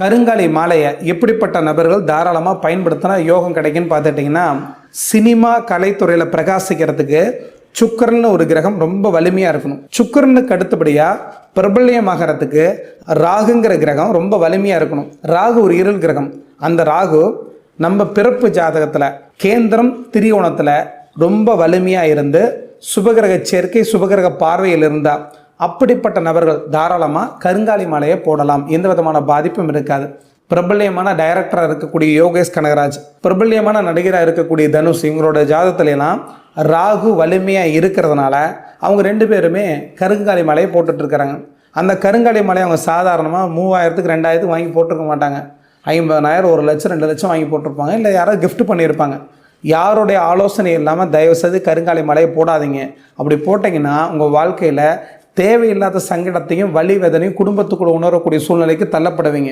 கருங்காலி மாலையை எப்படிப்பட்ட நபர்கள் தாராளமாக பயன்படுத்தினா யோகம் கிடைக்குன்னு பார்த்துட்டிங்கன்னா சினிமா கலைத்துறையில் பிரகாசிக்கிறதுக்கு சுக்கரன் ஒரு கிரகம் ரொம்ப வலிமையாக இருக்கணும். சுக்கரனுக்கு அடுத்தபடியாக பிரபல்யமாகறதுக்கு ராகுங்கிற கிரகம் ரொம்ப வலிமையாக இருக்கணும். ராகு ஒரு இருள் கிரகம். அந்த ராகு நம்ம பிறப்பு ஜாதகத்தில் கேந்திரம் திரியோணத்தில் ரொம்ப வலிமையாக இருந்து சுபகிரக சேர்க்கை சுபகிரக பார்வையில் இருந்தால் அப்படிப்பட்ட நபர்கள் தாராளமாக கருங்காலி மாலையை போடலாம். எந்த விதமான பாதிப்பும் இருக்காது. பிரபல்யமான டைரக்டராக இருக்கக்கூடிய யோகேஷ் கனகராஜ் பிரபல்யமான நடிகராக இருக்கக்கூடிய தனுஷ் இவங்களோட ஜாதத்துலலாம் ராகு வலிமையாக இருக்கிறதுனால அவங்க ரெண்டு பேருமே கருங்காலி மலையை போட்டுட்ருக்கிறாங்க அந்த கருங்காலி மலையை அவங்க சாதாரணமாக மூவாயிரத்துக்கு ரெண்டாயிரத்துக்கு வாங்கி போட்டிருக்க மாட்டாங்க. ஐம்பதனாயிரம் ஒரு லட்சம் ரெண்டு லட்சம் வாங்கி போட்டிருப்பாங்க. இல்லை யாரோ கிஃப்ட் பண்ணியிருப்பாங்க. யாருடைய ஆலோசனை இல்லாமல் தயவுசெய்து கருங்காலி மலையை போடாதீங்க. அப்படி போட்டிங்கன்னா உங்கள் வாழ்க்கையில் தேவையில்லாத சங்கடத்தையும் வழி வேதனையும் குடும்பத்துக்குள்ள உணரக்கூடிய சூழ்நிலைக்கு தள்ளப்படுவீங்க.